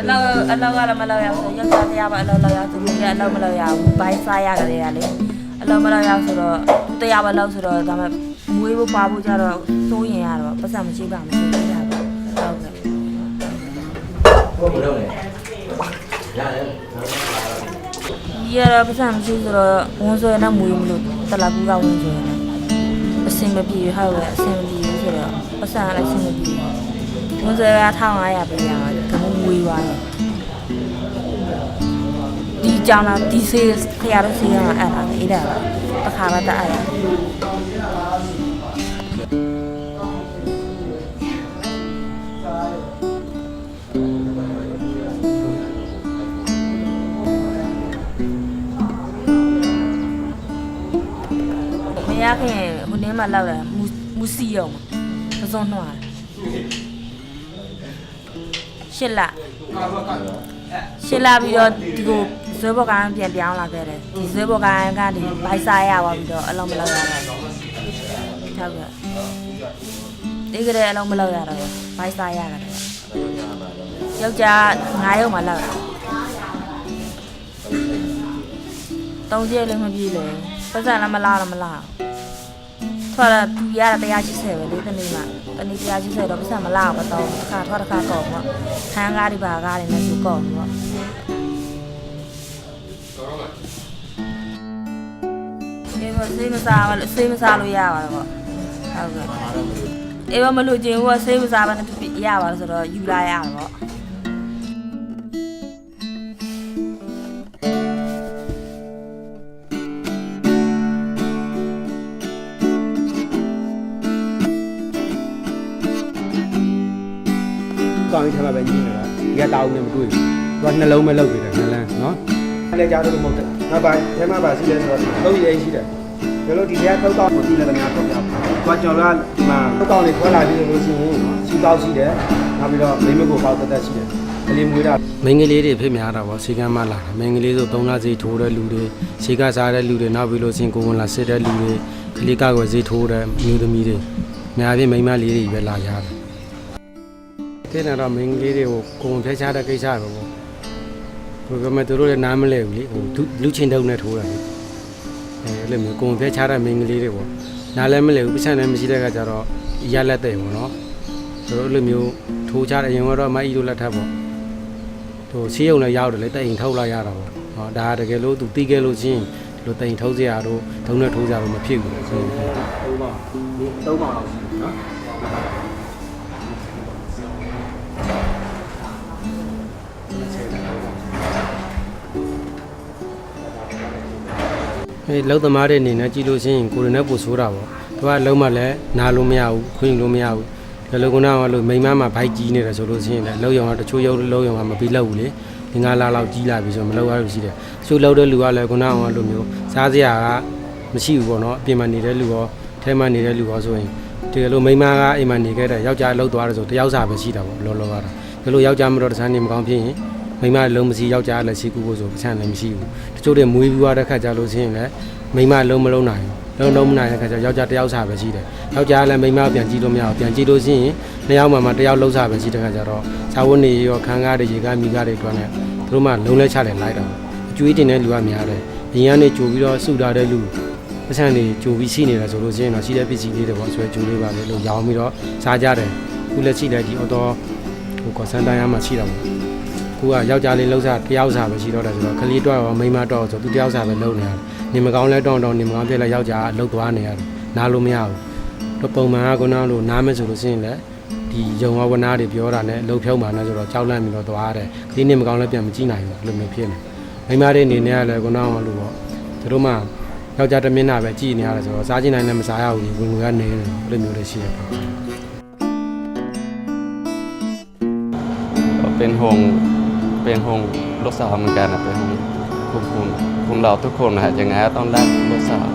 အလောက်အလောက်ကတော့မလောက်ရဘူးဆိုယောက်ျားတရားပဲအလောက်လောက်ရသူကြီးကအလောက်မလောက်ရဘူးဘိုင်းစားရကြတယ်ကလေအလောက်မလောက်ရဆိုတော့တရားပဲလောက်ဆိုတော့ဒါမှမွေးဖို့ပါဖို့ကြတော့စိုးရင်ရတော့ပတ်စံမရှိပါမရှိဘူးရပါဟုတ်ကဲ့ဘယ်လိုလဲရတယ်ဒီရတော့ပတ်စံမရှိဆိုတော့ဝန်ဆွဲနဲ့မွေးမလို့တလာကူကဝန်ဆွဲနေအစင်မပြေဟုတ်ကဲ့အစင်မပြေဆိုတော့ပတ်စံလည်းအစင်မပြေဝန်ဆွဲက1500ပေးရမှာကမ ဝေးပါတယ်ဒီကြောင်တော့ဒီဆေးခရတော့ဆေးရမှာအဲ့ဒါပဲအဲ့ဒါပဲတစ်ခါတော့တအားရတယ်မရခင်ဟိုနင်းမှာလောက်တယ်မူစီရောပစုံနှွားတယ် 8လ8လပြီးတော့ဒီကိုဇွဲဘော်ကိုင်းပြန်ပြောင်းလာခဲ့တယ်ဒီဇွဲဘော်ကိုင်းကဒီဘိုက်စားရပါပြီးတော့အလုံးမလောက်ရတော့ဟုတ်ကဲ့ဒီကလေးအလုံးမလောက်ရတော့ဘိုက်စားရတာယောက်ျား9ယောက်မှလောက်တုံးကျဲလည်းမပြေလေပတ်စံလည်းမလားတော့မလား ထွက်လာသူရတာ180ပဲလေတနေ့မှတနေ့180တော့ပတ်စံမလာတော့တော့တစ်ခါထွက်တစ်ခါကောက်ပေါ့ခန်းကားဒီပါကားတွေနဲ့သူကောက်ပေါ့အေးမစေးမစားပါလို့စေးမစားလို့ရပါတော့ပေါ့ဟုတ်ကဲ့အေးမမလို့ကျင်ဘူးကစေးမစားပါနဲ့ရပါလို့ဆိုတော့ယူလာရတာ ကောင်းရင်ထပ်ပဲညင်းနေတော့ဒီကတာဦးနဲ့မတွေ့ဘူးသူကနှလုံးပဲလောက်ပြီးတယ်နှလန်းနော်လည်းကြားလို့မဟုတ်တယ်နောက်ပိုင်းအဲမှာပါရှိတယ်ဆိုတော့သုံးရည်ရှိတယ်ကျွန်တော်ဒီကတောက်တော့ကိုတည်လည်းများတော့ပြောသွားကျွန်တော်ကဒီမှာတောက်တော့လေးထွက်လာပြီးလို့ရှိရင်စီတောက်ရှိတယ်နောက်ပြီးတော့မိမကိုပေါက်တက်တက်ရှိတယ်ကလေးမွေးတာမင်းကလေးတွေဖြစ်များတာပေါ့စီကမ်းမလာတာမင်းကလေးဆိုသုံးလစီထိုးတဲ့လူတွေစီကစားတဲ့လူတွေနောက်ပြီးလို့ချင်းကိုဝန်လာစစ်တဲ့လူတွေကလေးကကွယ်စီထိုးတဲ့မျိုးသမီးတွေအများကြီးမိန်းမလေးတွေပဲလာရတယ် တဲ့တော့မင်းကလေးတွေကိုကိုဝန်ဖျက်ချတဲ့ကိစ္စပဲပေါ့ဘယ်ကမှသူတို့လည်းနားမလဲဘူးလေဟိုလူချင်းတုံနဲ့ထိုးတာလေအဲအဲ့လိုမျိုးကိုဝန်ဖျက်ချတဲ့မင်းကလေးတွေပေါ့နားလည်းမလဲဘူးပတ်စံလည်းမရှိတဲ့ကကြတော့ရလက်တဲ့ပေါ့နော်သူတို့အဲ့လိုမျိုးထိုးချတဲ့အရင်ကတော့မအီတို့လက်ထပ်ပေါ့ဟိုစီးရုံလည်းရောက်တယ်လေတိန်ထုတ်လိုက်ရတာပေါ့ဟောဒါတကယ်လို့သူတီးခဲ့လို့ချင်းဒီလိုတိန်ထုတ်စရာတို့ဒုံနဲ့ထိုးစရာတို့မဖြစ်ဘူးဆိုရင်သုံးပါသုံးပါလောက်ရှိတယ်နော် အဲလောက်သမားတဲ့အနေနဲ့ကြည့်လို့ချင်းကိုယ်နဲ့ပူဆိုးတာပေါ့သူကလုံးမလည်းနားလို့မရဘူးခွင့်လို့မရဘူးဒီလိုကုနာကလို့မိမမှာဘိုက်ကြီးနေတယ်ဆိုလို့ချင်းလည်းလောက်ရောင်ကတချို့ရုပ်လောက်ရောင်ကမပြီးလောက်ဘူးလေဒီငါလာလောက်ကြီးလာပြီဆိုမလောက်ရဘူးရှိတယ်တချို့လောက်တဲ့လူကလည်းကုနာကလိုမျိုးစားစရာကမရှိဘူးပေါ့နော်အပြင်မှာနေတဲ့လူရောထဲမှာနေတဲ့လူရောဆိုရင်ဒီလိုမိမကအိမ်မှာနေခဲ့တဲ့ယောက်ျားလောက်သွားတယ်ဆိုတယောက်စာပဲရှိတာပေါ့လောလောကတော့ဒီလိုယောက်ျားမတော်တဆန်းနေမကောင်းဖြစ်ရင် မိန်းမလုံးမရှိယောက်ျားလည်းရှိကူဖို့ဆိုပတ်စံလည်းမရှိဘူးတချို့တွေမွေးပြီးသွားတဲ့ခါကျလို့ရှိရင်လည်းမိန်းမလုံးမလုံးနိုင်ဘူးလုံးလုံးမနိုင်တဲ့ခါကျယောက်ျားတစ်ယောက်စာပဲရှိတယ်ယောက်ျားလည်းမိန်းမပြန်ကြည့်လို့မရဘူးပြန်ကြည့်လို့ရှိရင်နှစ်ယောက်မှမှတစ်ယောက်လုံးစာပဲရှိတဲ့ခါကျတော့ဇာဝတ်နေရောခန်းကားတွေရေကားမိကားတွေတွန်းနေသူတို့မှလုံးလဲချတယ်လိုက်တော့အကျွေးတင်တဲ့လူကများတယ်အရင်ကနေကြိုပြီးတော့စုထားတဲ့လူပတ်စံတွေကြိုပြီးရှိနေတယ်ဆိုလို့ရှိရင်တော့ရှိတဲ့ပစ္စည်းလေးတွေပေါ့ဆွဲကြိုးလေးပါလေလို့ရောင်းပြီးတော့စားကြတယ်ခုလက်ရှိလည်းဒီအော်တော့ဟိုကော်စန်တန်ရမှာရှိတာပေါ့ ခုကယောက်ျားလေးလှုပ်စားတယောက်စားပဲရှိတော့တယ်ဆိုတော့ကလေးတော့ရောမိန်းမတော့ဆိုသူတယောက်စားပဲလှုပ်နေရတယ်နေမကောင်းလဲတော့တော့နေမကောင်းပြက်လဲယောက်ျားလှုပ်သွားနေရတယ်နားလို့မရဘူးတော့ပုံမှန်ကခုနကလို့နားမယ်ဆိုလို့ရှိရင်လည်းဒီယုံဝဝနာတွေပြောတာနဲ့လှုပ်ဖြုံးပါနဲ့ဆိုတော့ကြောက်လန့်ပြီးတော့သွားတယ်ကလေးနေမကောင်းလဲပြန်မကြည့်နိုင်ဘူးအဲ့လိုမျိုးဖြစ်နေမိန်းမတွေအနေနဲ့ကလည်းခုနကလို့ပေါ့သူတို့မှယောက်ျားတစ်မျက်နှာပဲကြည့်နေရတယ်ဆိုတော့စားကြည့်နိုင်လည်းမစားရဘူးဝင်ဝင်ကနေတယ်အဲ့လိုမျိုးလေးရှိရတယ် เป็นห่วง เป็นห่วงลูกสาวเหมือนกันนะเป็นห่วงคุณคุณคุณเราทุกคนนะฮะยังไงก็ต้องรักลูกสาว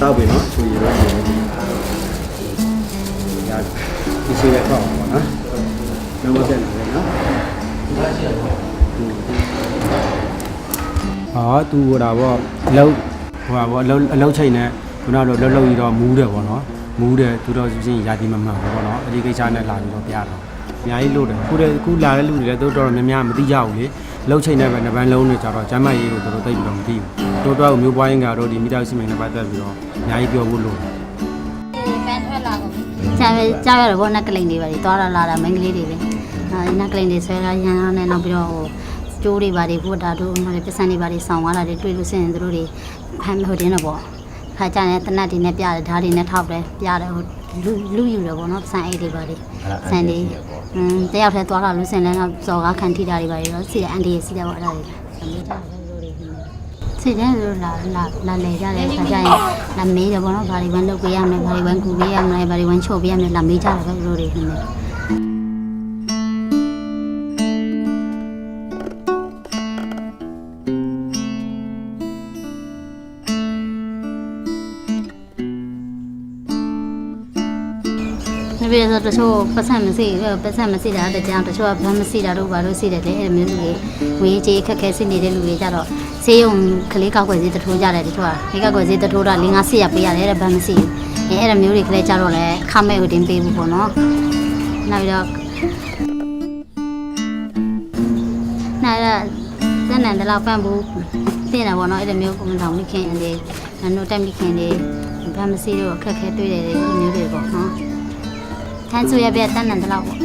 တောက်ပြီနော်ချူရည်ပဲနေတယ်ညာဒီစီရက်တော့ပါနော်လုံးဝဆက်နေတယ်နော်ဟာသူဟိုတာပေါ့အလုံးဟိုပါပေါ့အလုံးအလုံးချိန်နဲ့ခုနကတော့လှုပ်လှုပ်ပြီးတော့မူးတယ်ပေါ့နော် မူးတဲ့သူတော်ချင်းယာတီမမှန်ဘူးပေါ့နော်အဒီကိစ္စနဲ့လာပြီးတော့ပြတော့အများကြီးလို့တယ်ခုတည်းခုလာတဲ့လူတွေလည်းတို့တော်တော်များများမသိကြဘူးလေလှုပ်ချိန်နဲ့ပဲနှစ်ပန်းလုံးနဲ့ကြတော့ကျမ်းမရေးကိုတို့တို့သိပြီးတော့မသိဘူးတို့တော့မျိုးပွားရင်ကတော့ဒီမိသားစုမိန်နဲ့ပတ်သက်ပြီးတော့အများကြီးပြောဖို့လို့ပန်းထွက်လာကုန်ကြာပဲကြာရတော့ဘောနက်ကလိန်တွေပါလေသွားလာလာတာမင်္ဂလေးတွေပဲအဲနက်ကလိန်တွေဆွဲလာရန်နဲ့နောက်ပြီးတော့ဟိုကျိုးတွေပါတွေဘုဒ္ဓတို့ဟိုပစ္စံတွေပါတွေဆောင်းသွားတာတွေတွေ့လို့စရင်တို့တွေဖမ်းဟိုတင်းတော့ပေါ့ ခါကြတဲ့တနတ်တွေနဲ့ပြတယ်ဓာတ်တွေနဲ့ထောက်တယ်ပြတယ်ဟိုလူလူယူတယ်ပေါ့နော်ပစ္စံအိတ်တွေပါတွေဆန်တွေอืมတယောက်တည်းသွားလာလို့စရင်လည်းဇော်ကားခံထိတာတွေပါတွေတော့စီတဲ့အန်ဒီစီတဲ့ပေါ့အဲ့ဒါတွေမေးကြတယ်တို့တွေစီတဲ့တို့လာလာလာလေကြတယ်ခါကြရင်လာမေးတယ်ပေါ့နော်ဘာတွေဝမ်းလုပ်ပေးရမလဲဘာတွေဝမ်းကူပေးရမလဲဘာတွေဝမ်းချုပ်ပေးရမလဲလာမေးကြတယ်ပဲတို့တွေနေနေ ပြည်တော်တချို့ပတ်စံမရှိပတ်စံမရှိတာတကြောင်တချို့ကဘမ်းမရှိတာတို့ဘာလို့ရှိတယ်လဲအဲ့လိုမျိုးလူတွေငွေကြေးခက်ခဲစစ်နေတဲ့လူတွေကြတော့ဈေးရုံကလေးကောက်ွယ်ဈေးတထိုးကြတယ်တချို့ကလေးကောက်ွယ်ဈေးတထိုးတာ၄၅ဆရပေးရတယ်တဲ့ဘမ်းမရှိဘူးအဲ့အဲ့လိုမျိုးတွေကလေးကြတော့လဲခမဲ့ကိုတင်ပေးဘူးပေါ့နော်နောက်ပြီးတော့နောက်တော့ဇန်နန်တလောက်ပန့်ဘူးသိတာပေါ့နော်အဲ့လိုမျိုးကွန်တောင်မိခင်တွေနန်နိုတက်မိခင်တွေဘမ်းမရှိတို့အခက်ခဲတွေ့တယ်ဒီလိုမျိုးတွေပေါ့နော် ထန်းဆူရပြတန်းနန်တလောက်ပေါ့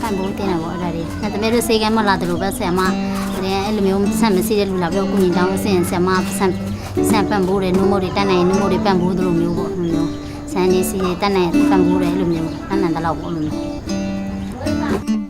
ဖန်ဖို့တင်တာပေါ့အဲ့ဒါတွေ။ဒါတမဲတို့စေကမ်းမလာတယ်လို့ပဲဆရာမတဲ့အဲ့လိုမျိုးဆက်မရှိတဲ့လူလာပြီးတော့ကုညီတောင်းလို့ဆင်ဆရာမဆန်ဆန်ပန့်ဖို့တယ်နုမို့တွေတန်းနိုင်နုမို့တွေပန့်ဖို့တို့လိုမျိုးပေါ့အဲ့လိုမျိုးဆန်နေစီနေတန်းနိုင်ပန့်ဖို့တယ်အဲ့လိုမျိုးတန်းနန်တလောက်ပေါ့အဲ့လိုမျိုး